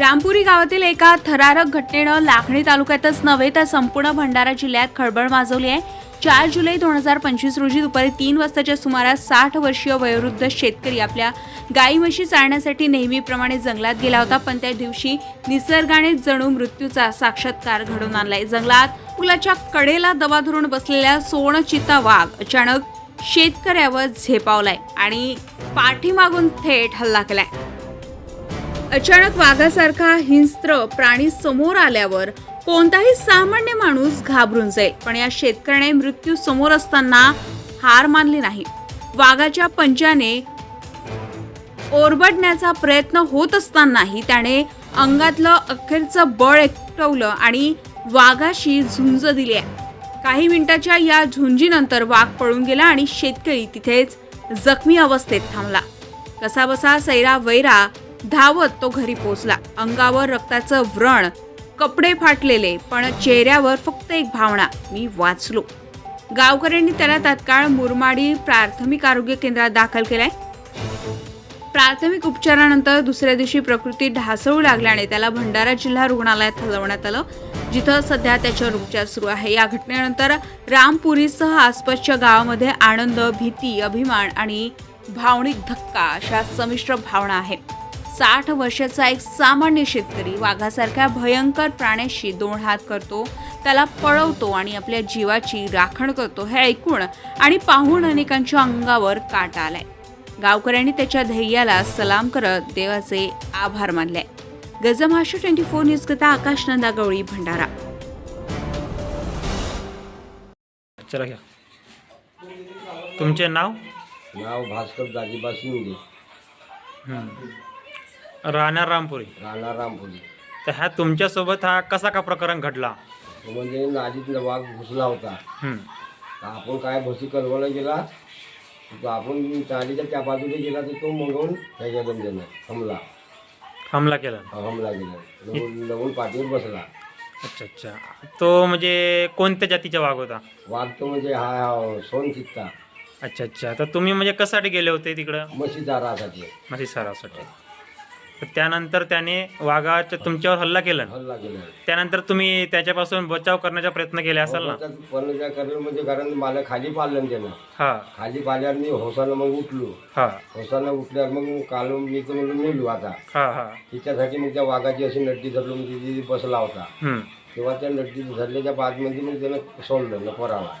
रामपुरी गावातील एका थरारक घटनेनं लाखणी तालुक्यातच नव्हे तर संपूर्ण भंडारा जिल्ह्यात खळबळ माजवली आहे. चार जुलै दोन हजार पंचवीस रोजी दुपारी तीन वाजताच्या सुमारास साठ वर्षीय वयोवृद्ध शेतकरी आपल्या गाई म्हशी चालण्यासाठी नेहमीप्रमाणे जंगलात गेला होता पण त्या दिवशी निसर्गाने जणू मृत्यूचा साक्षात्कार घडवून आणलाय. जंगलात मुलाच्या कडेला दबा धरून बसलेल्या सोनचिता वाघ अचानक शेतकऱ्यावर झेपावलाय आणि पाठीमागून थेट हल्ला केलाय. अचानक वाघासारखा हिंस्त्र प्राणी समोर आल्यावर कोणताही सामान्य माणूस घाबरून जाईल. पण या शेतकऱ्याने मृत्यू समोर असताना हार मानली नाही. वाघाच्या पंजाने ओरबडण्याचा प्रयत्न होत असतानाही त्याने अंगातलं अखेरचं बळ एकटवलं आणि वाघाशी झुंज दिली आहे. काही मिनिटाच्या या झुंजीनंतर वाघ पळून गेला आणि शेतकरी तिथेच जखमी अवस्थेत थांबला. कसाबसा सैरा वैरा धावत तो घरी पोचला. अंगावर रक्ताचं व्रण कपडे फाटलेले पण चेहऱ्यावर फक्त एक भावना मी वाचलो. गावकऱ्यांनी त्याला तात्काळ मुरमाडी प्राथमिक आरोग्य केंद्रात दाखल केलाय. प्राथमिक उपचारानंतर दुसऱ्या दिवशी प्रकृती ढासळू लागल्याने त्याला भंडारा जिल्हा रुग्णालयात हलवण्यात आलं जिथं सध्या त्याच्यावर उपचार सुरू आहे. या घटनेनंतर रामपुरीसह आसपासच्या गावामध्ये आनंद भीती अभिमान आणि भावनिक धक्का अशा संमिश्र भावना आहेत. साठ वर्षाचा एक सामान्य शेतकरी वाघासारख्या भयंकर प्राण्याशी दोन हात करतो त्याला पळवतो आणि आपल्या जीवाची राखण करतो हे ऐकून आणि पाहून अनेकांच्या अंगावर काटा आलाय. गावकऱ्यांनी त्याच्या धैर्याला सलाम करत देवाचे आभार मानले. गजमहाराष्ट्र ट्वेंटी फोर न्यूज कथा आकाश नंदा गवळी भंडारा. चला घ्या. तुमचे नाव? नाव भास्कर दाजीबा शिंदे राहणार रामपुरी. राहणार रामपुरी. तर ह्या तुमच्यासोबत हा कसा का प्रकरण घडला? तो म्हणजे नालीत वाघ घुसला होता. तर आपण काय भसी कलवायला गेला तर आपण नालीच्या त्या बाजूने गेला तर तो मगवून ह्याच्या दमदेनं हमला. हमला केला. हमला गेला लवून लवून पाठीवर बसला. अच्छा अच्छा. तो म्हणजे कोणत्या जातीचा वाघ होता? वाघ तो म्हणजे हा हा सोन चित्ता. अच्छा अच्छा. तर तुम्ही म्हणजे कशासाठी गेले होते तिकडं? म्हशी चारासाठी मासी सरासाठी तर त्यानंतर त्याने वाघाच्या तुमच्यावर हल्ला केला. हल्ला गेला त्यानंतर तुम्ही त्याच्यापासून बचाव करण्याचा प्रयत्न केले असाल ना? करणं म्हणजे कारण मला खाली पाडलं ना त्यानं. हा. खाली पाडल्यावर मी होसानं मग उठलो. हा. होसानं उठल्यावर मग काल मी तर म्हणजे मेलो आता. हा हा. तिच्यासाठी मग त्या वाघाची अशी नड्डी धरलो म्हणजे बसला होता. हम्म. तेव्हा त्या नड्डी धरल्याच्या बादमध्ये मग त्यानं सोडलं न पराला.